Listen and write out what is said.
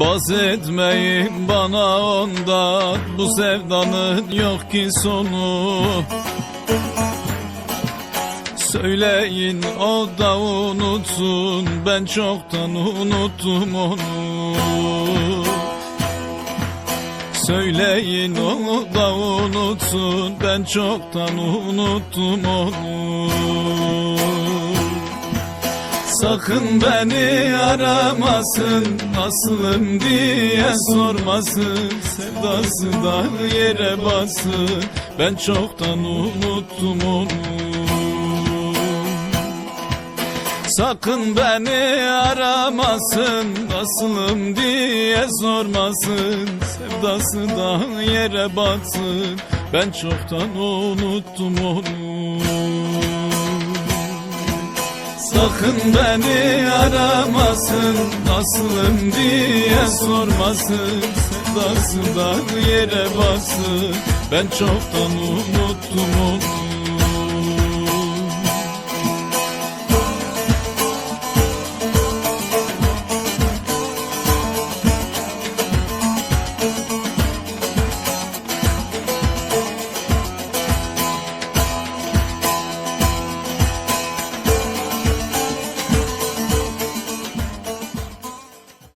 Bahsetmeyin bana ondan Bu sevdanın yok ki sonu. Söyleyin o da unutsun Ben çoktan unuttum onu. Söyleyin o da unutsun Ben çoktan unuttum onu Sakın beni aramasın Nasılım diye sormasın. Sevdası da yere basın Ben çoktan unuttum onu. Sakın beni aramasın Nasılım diye sormasın. Sevdası da yere batsın Ben çoktan unuttum onu Sakın beni aramasın Nasılım diye sormasın. Sevdası da yere batsın Ben çoktan unuttum